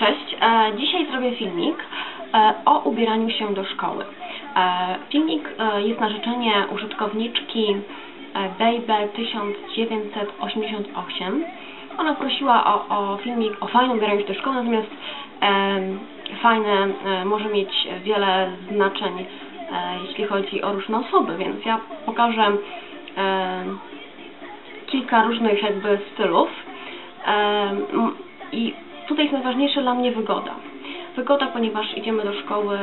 Cześć, e, dzisiaj zrobię filmik e, o ubieraniu się do szkoły. E, filmik jest na życzenie użytkowniczki e, Baby 1988. Ona prosiła o, o filmik o fajnym ubieraniu się do szkoły, natomiast fajne może mieć wiele znaczeń, jeśli chodzi o różne osoby, więc ja pokażę kilka różnych jakby stylów. I tutaj jest najważniejsza dla mnie wygoda. Wygoda, ponieważ idziemy do szkoły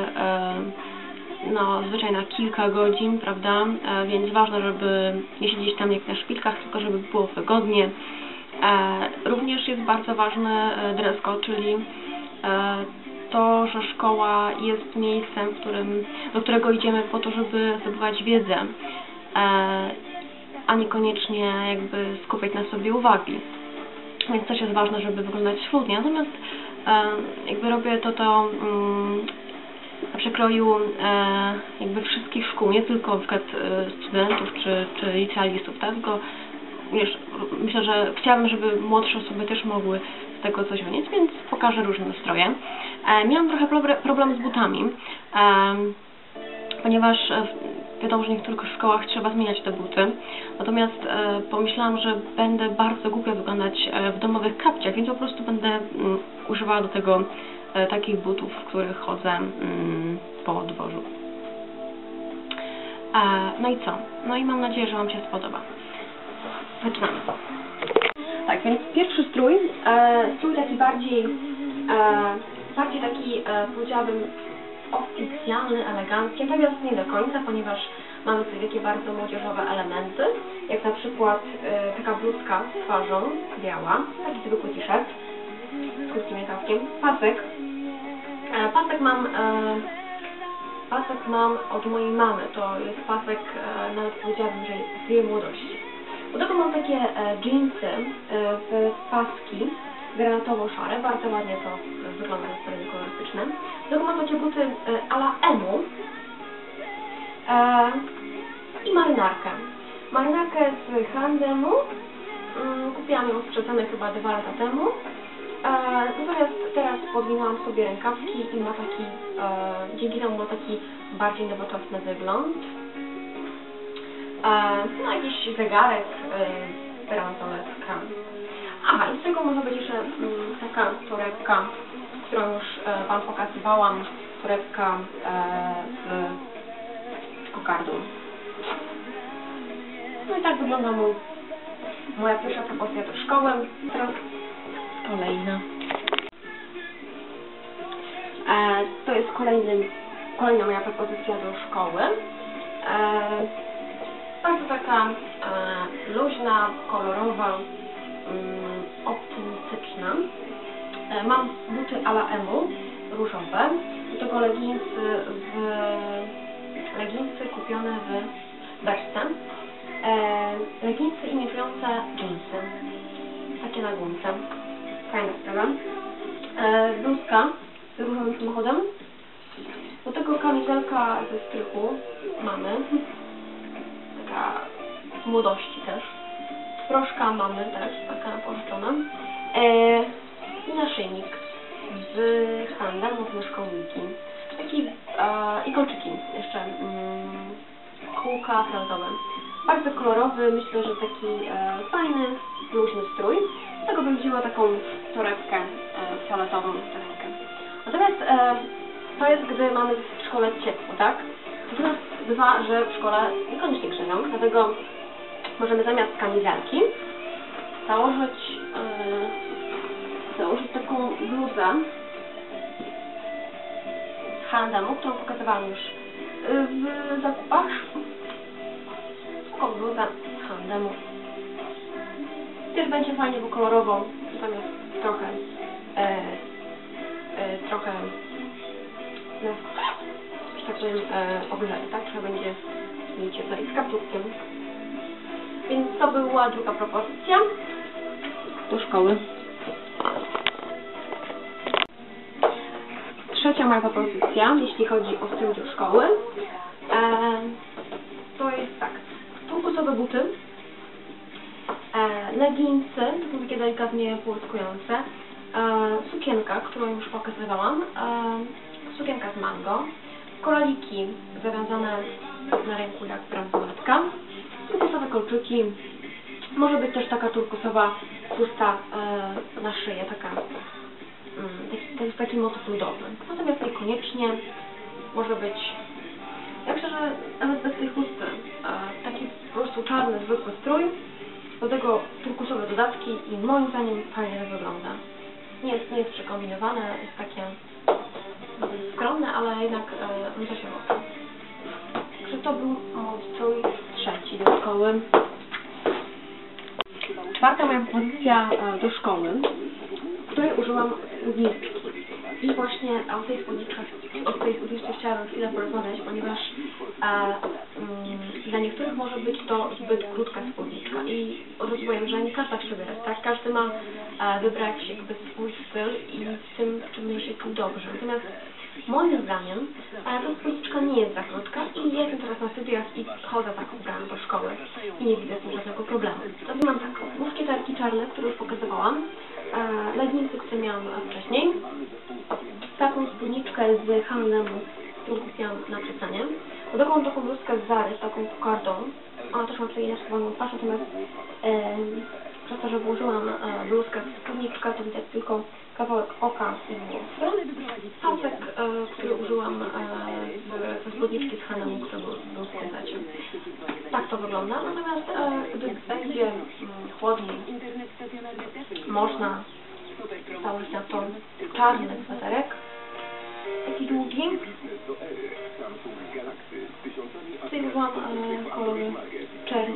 no, zwyczaj na kilka godzin, prawda? E, więc ważne, żeby nie siedzieć tam jak na szpilkach, tylko żeby było wygodnie. E, również jest bardzo ważny e, dress code, czyli e, to, że szkoła jest miejscem, którym, do którego idziemy po to, żeby zdobywać wiedzę, a niekoniecznie jakby skupiać na sobie uwagi więc też jest ważne, żeby wyglądać schludnie. Natomiast e, jakby robię to to mm, na przekroju e, jakby wszystkich szkół, nie tylko na przykład e, studentów czy, czy licealistów, tak? tylko wiesz, myślę, że chciałabym, żeby młodsze osoby też mogły z tego coś wynieść, więc pokażę różne nastroje. E, miałam trochę proble- problem z butami. E, ponieważ e, wiadomo, że w niektórych szkołach trzeba zmieniać te buty. Natomiast e, pomyślałam, że będę bardzo głupio wyglądać e, w domowych kapciach, więc po prostu będę mm, używała do tego e, takich butów, w których chodzę mm, po dworzu. E, no i co? No i mam nadzieję, że Wam się spodoba. Zaczynamy. Tak, więc pierwszy strój, e, strój taki bardziej, e, bardziej taki, e, powiedziałabym, oficjalny, elegancki, natomiast nie do końca, ponieważ mamy tutaj takie bardzo młodzieżowe elementy, jak na przykład e, taka bluzka z twarzą, biała, taki zwykły t-shirt z krótkim rękawkiem, pasek. E, pasek mam, e, pasek mam od mojej mamy, to jest pasek, e, nawet powiedziałabym, że z jej młodości. Do tego mam takie e, jeansy e, w paski granatowo-szare, bardzo ładnie to e, wygląda na stronie kolorystycznym. Do tego mam takie buty e, a la emu e, i marynarkę. Marynarkę z H&M-u, mm, kupiłam ją sprzedane chyba dwa lata temu. E, natomiast teraz podwinęłam sobie rękawki i ma taki, e, dzięki temu ma taki bardziej nowoczesny wygląd. E, no jakiś zegarek, e, bransoletka. Aha, i z tego może być jeszcze mm, taka torebka, którą już e, Wam pokazywałam, torebka e, z kokardą. No i tak wygląda mój, moja pierwsza propozycja do szkoły. Teraz kolejna. E, to jest kolejny, kolejna moja propozycja do szkoły. E, bardzo taka e, luźna, kolorowa, optymistyczna. E, mam buty a la emu, różowe. Do tego leginsy, w, leginsy kupione w beczce. E, leginsy imitujące jeansy. Takie na gumce. Fajna sprawa. E, bluzka z różowym samochodem. Do tego kamizelka ze strychu mamy. Taka z młodości też. Proszka mamy też, taka pożyczona. E, I naszyjnik z handel na szkołniki. Taki e, i kolczyki jeszcze. Mm, kółka fraudowe. Bardzo kolorowy, myślę, że taki e, fajny, luźny strój. Z tego bym wzięła taką torebkę e, fioletową torebkę. Natomiast e, to jest, gdy mamy w szkole ciepło, tak? Natomiast bywa, że w szkole niekoniecznie grzeją, dlatego możemy zamiast kamizelki założyć, e, założyć taką bluzę z H&M-u, którą pokazywałam już e, w zakupach. Taką bluzę z H&M-u. Też będzie fajnie, bo kolorowo, natomiast trochę e, e, trochę no, tak powiem e, ogrzewy, tak? Trochę będzie mniej cieplej z kapturkiem. Więc to była druga propozycja. Do szkoły. Trzecia moja propozycja, jeśli chodzi o styl do szkoły, to jest tak. Turkusowe buty, e, leginsy, to są takie delikatnie połyskujące, e, sukienka, którą już pokazywałam, e, sukienka z mango, koraliki zawiązane na ręku jak bransoletka, turkusowe kolczyki, może być też taka turkusowa chusta e, na szyję, taka, mm, taki, to taki motyw ludowy. Natomiast niekoniecznie może być, ja myślę, że nawet bez tej chusty, e, taki po prostu czarny, zwykły strój, do tego turkusowe dodatki i moim zdaniem fajnie to wygląda. Nie jest, nie jest przekombinowane, jest takie mm, skromne, ale jednak e, rzuca się w oko. Także to był mój strój trzeci do szkoły. Czwarta moja pozycja e, do szkoły, której użyłam spódniczki. I właśnie o tej spódniczce, o tej spódniczce chciałabym chwilę porozmawiać, ponieważ e, mm, dla niektórych może być to zbyt krótka spódniczka i rozumiem, że nie każda chce wybierać, tak? Każdy ma e, wybrać jakby swój styl i z tym, w czym się czuł dobrze. Natomiast moim zdaniem ta spódniczka nie jest za krótka i jestem teraz na studiach i chodzę tak ubrana do szkoły i nie widzę tym żadnego problemu. Teraz mam tak, muszkieterki czarne, które już pokazywałam, e, leginsy, które miałam wcześniej, taką spódniczkę z H&M, którą kupiłam na. Do taką taką bluzkę z Zary, z taką kokardą. Ona też ma narysowaną twarz, natomiast e, przez to, że włożyłam e, bluzkę w spódniczkę, to widać tylko kawałek oka i użyłam e, kolory czerw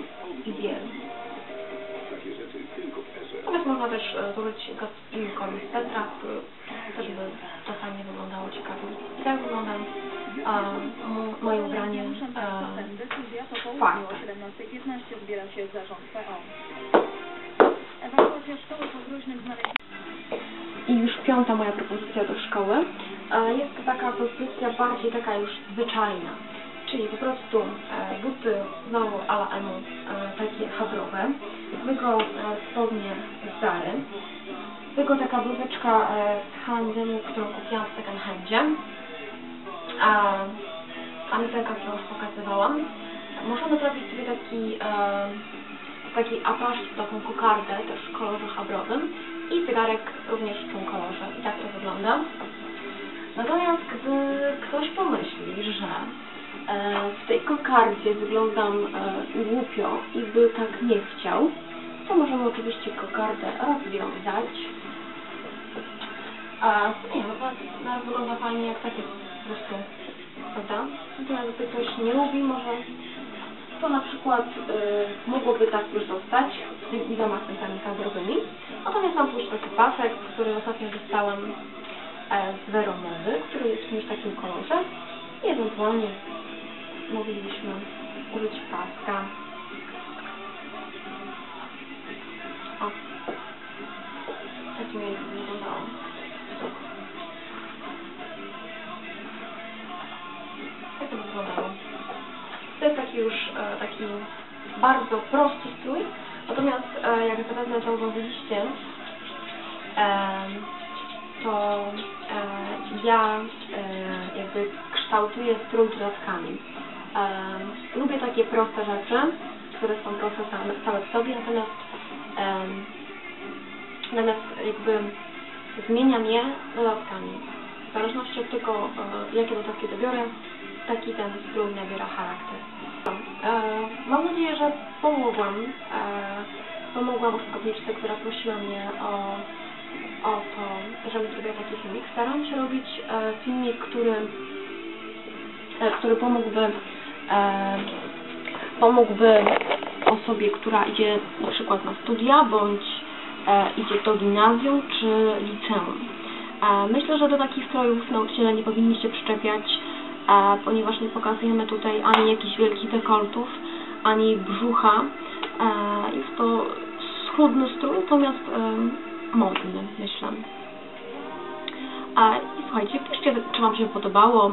i biel. Natomiast można też e, go z innym kolorem swetra, który też by czasami wyglądało ciekawie. I tak wygląda e, mo- moje ubranie e, czwarte. o 17.15 zbiera się. I już piąta moja propozycja do szkoły. E, Jest to taka propozycja bardziej taka już zwyczajna. Czyli po prostu e, buty znowu ala emu, takie habrowe, tylko e, spodnie z Zary, tylko taka bluzeczka e, z H&M, którą kupiłam w second handzie, a kamizelka, którą już pokazywałam. Możemy zrobić sobie taki, taki apasz, taką kokardę też w kolorze habrowym i zegarek również w tym kolorze. I tak to wygląda. Natomiast gdy ktoś pomyśli, że w tej kokardzie wyglądam e, głupio i by tak nie chciał, to możemy oczywiście kokardę rozwiązać. A nie, no wygląda fajnie jak tak jest po prostu, prawda? Natomiast gdy ktoś nie lubi, może to na przykład y, mogłoby tak już zostać z tymi dwoma centami kadrowymi. Natomiast mam już taki pasek, który ostatnio dostałam e, z Veromedy, który jest w czymś takim kolorze. I ewentualnie moglibyśmy użyć paska. O. Tak mi wyglądało. Jak to wyglądało? To jest taki już e, taki bardzo prosty strój, natomiast e, jak zapewne zauważyliście, e, to e, ja e, jakby kształtuję strój dodatkami. E, lubię takie proste rzeczy, które są proste same, całe w sobie, natomiast e, natomiast jakby zmieniam je dodatkami. W zależności od tego, e, jakie dodatki dobiorę, taki ten strój nabiera charakter. E, mam nadzieję, że pomogłam. E, pomogłam użytkowniczce, która prosiła mnie o, o to, żebym zrobiła taki filmik. Staram się robić e, filmik, który, który pomógłby pomógłby osobie, która idzie na przykład na studia, bądź e, idzie do gimnazjum czy liceum. E, myślę, że do takich strojów nauczyciele nie powinni się przyczepiać, e, ponieważ nie pokazujemy tutaj ani jakichś wielkich dekoltów, ani brzucha. E, jest to schudny strój, natomiast e, modny, myślę. I słuchajcie, piszcie, czy Wam się podobało,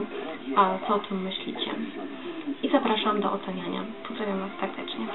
co o tym myślicie. I zapraszam do oceniania. Pozdrawiam Was serdecznie.